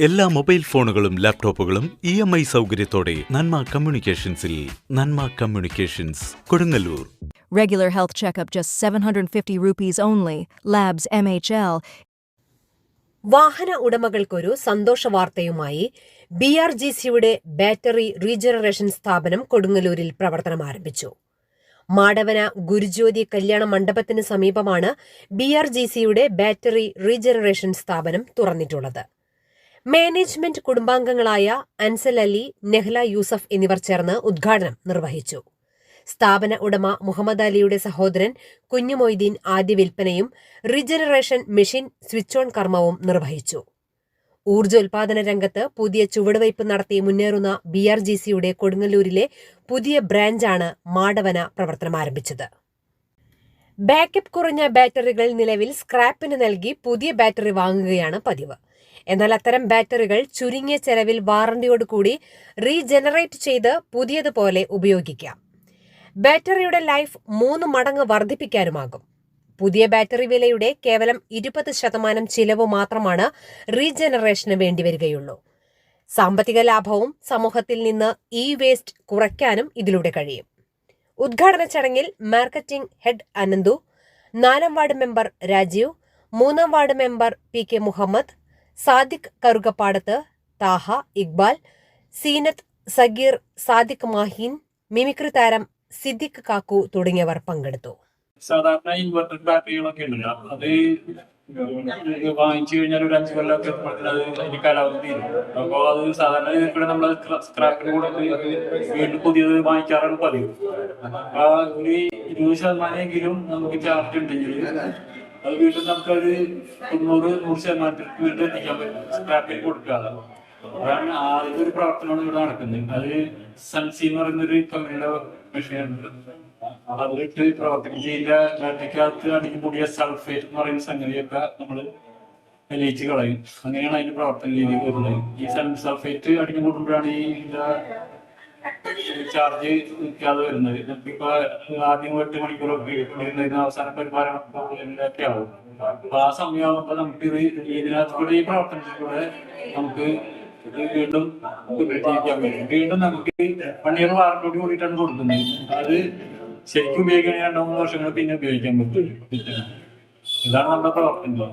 എല്ലാ മൊബൈൽ ഫോണുകളും ലാപ്ടോപ്പുകളും ഇ എം ഐ സൗകര്യത്തോടെ Nanma കമ്മ്യൂണിക്കേഷൻസിൽ Nanma communications Kodungallur Regular health checkup just 750 rupees only. Labs MHL. വാഹന ഉടമകൾക്കൊരു സന്തോഷ വാർത്തയുമായി ബി ആർ ജി സിയുടെ ബാറ്ററി റീജനറേഷൻ സ്ഥാപനം കൊടുങ്ങല്ലൂരിൽ പ്രവർത്തനം ആരംഭിച്ചു മാടവന ഗുരുജ്യോതി കല്യാണ മണ്ഡപത്തിന് സമീപമാണ് ബി ആർ ജി സിയുടെ ബാറ്ററി റീജനറേഷൻ സ്ഥാപനം തുറന്നിട്ടുള്ളത് മാനേജ്മെന്റ് കുടുംബാംഗങ്ങളായ അൻസൽ അലി നെഹ്ല യൂസഫ് എന്നിവർ ചേർന്ന് ഉദ്ഘാടനം നിർവഹിച്ചു. സ്ഥാപന ഉടമ മുഹമ്മദ് അലിയുടെ സഹോദരൻ കുഞ്ഞുമൊയ്തീൻ ആദ്യ വിൽപ്പനയും റീജനറേഷൻ മെഷീൻ സ്വിച്ച് ഓൺ കർമ്മവും നിർവഹിച്ചു. ഊർജോൽപാദന രംഗത്ത് പുതിയ ചുവടുവയ്പ് നടത്തി മുന്നേറുന്ന ബി ആർ ജി സിയുടെ കൊടുങ്ങല്ലൂരിലെ പുതിയ ബ്രാഞ്ചാണ് മാടവന പ്രവർത്തനം ആരംഭിച്ചത്. ബാക്കപ്പ് കുറഞ്ഞ ബാറ്ററികൾ നിലവിൽ സ്ക്രാപ്പിന് നൽകി പുതിയ ബാറ്ററി വാങ്ങുകയാണ് പതിവ്. എന്നാൽ അത്തരം ബാറ്ററികൾ ചുരുങ്ങിയ ചെലവിൽ വാറന്റിയോടുകൂടി റീജനറേറ്റ് ചെയ്ത് പുതിയതുപോലെ ഉപയോഗിക്കാം. ബാറ്ററിയുടെ ലൈഫ് മൂന്ന് മടങ്ങ് വർദ്ധിപ്പിക്കാനുമാകും. പുതിയ ബാറ്ററി വിലയുടെ കേവലം ഇരുപത് ശതമാനം ചിലവ് മാത്രമാണ് റീജനറേഷന് വേണ്ടി വരികയുള്ളൂ. സാമ്പത്തിക ലാഭവും സമൂഹത്തിൽ നിന്ന് ഇ വേസ്റ്റ് കുറയ്ക്കാനും ഇതിലൂടെ കഴിയും. ഉദ്ഘാടന ചടങ്ങിൽ മാർക്കറ്റിംഗ് ഹെഡ് അനന്തു നാലാം വാർഡ് മെമ്പർ രാജീവ് മൂന്നാം ward member P K Muhammad Sadiq Karukappadath Thaha Iqbal Seenath Sageer Sadiq Maheen mimicry താരം സിദ്ദിഖ് കാക്കു തുടങ്ങിയവർ പങ്കെടുത്തു. സാധാരണ ഇൻവെർട്ടർ ബാറ്ററികളൊക്കെ ഉണ്ടല്ലോ അത് വാങ്ങിച്ചു കഴിഞ്ഞാൽ ഒരു അഞ്ച് കൊല്ലമൊക്കെ എത്തുമ്പോഴത്തേന് അത് അതിന്റെ കാലാവധി തീരും അപ്പൊ അത് സാധാരണ ഇവിടെ നമ്മൾ സ്ക്രാപ്പിന് കൂടെ വീണ്ടും പുതിയത് വാങ്ങിക്കാറാണ് പതിവ്. ആ ഒരു ഇരുപത് ശതമാനമെങ്കിലും നമുക്ക് ചാർജ് ഉണ്ടെങ്കിൽ അത് വീണ്ടും നമുക്കൊരു തൊണ്ണൂറ് നൂറ് ശതമാനത്തിൽ വീണ്ടും എത്തിക്കാൻ പറ്റും. സ്ക്രാപ്പിൽ കൊടുക്കാതെ. അതാണ് ആദ്യത്തെ ഒരു പ്രവർത്തനമാണ് ഇവിടെ നടക്കുന്നത്. അത് സൺസി എന്ന് പറയുന്ന ഒരു കമ്പനിയുടെ മെഷീനുണ്ട്. അതിലിട്ട് പ്രവർത്തിക്കുകയില്ല ബാറ്ററിക്കകത്ത് അടിഞ്ഞു കൂടിയ സൾഫേറ്റ് എന്ന് പറയുന്ന സംഗതിയൊക്കെ നമ്മൾ ലയിച്ച് കളയും. അങ്ങനെയാണ് അതിന്റെ പ്രവർത്തന രീതി വരുന്നത്. ഈ സൾഫേറ്റ് അടിഞ്ഞു കൂടുമ്പോഴാണ് ഈ ചാർജ് നിൽക്കാതെ വരുന്നത്. ഇപ്പൊ ആദ്യം എട്ട് മണിക്കൂറൊക്കെ ഇരുന്നതിന് അവസാനം പരിപാലനമൊക്കെ ആവും. അപ്പൊ ആ സമയമാകുമ്പോ നമുക്ക് ഇത് ഇതിനകത്ത് കൂടെ ഈ പ്രവർത്തനത്തിലൂടെ നമുക്ക് വീണ്ടും ഉപയോഗിക്കാൻ പറ്റും. വീണ്ടും നമുക്ക് ഇയർ വാറന്റിയോട് കൂടിയിട്ടാണ് കൊടുക്കുന്നത്. അത് ശരിക്കും ഉപയോഗിക്കണേ രണ്ടു മൂന്ന് വർഷങ്ങൾ പിന്നെ ഉപയോഗിക്കാൻ പറ്റും ഇതാണ് നമ്മുടെ പ്രവർത്തനം.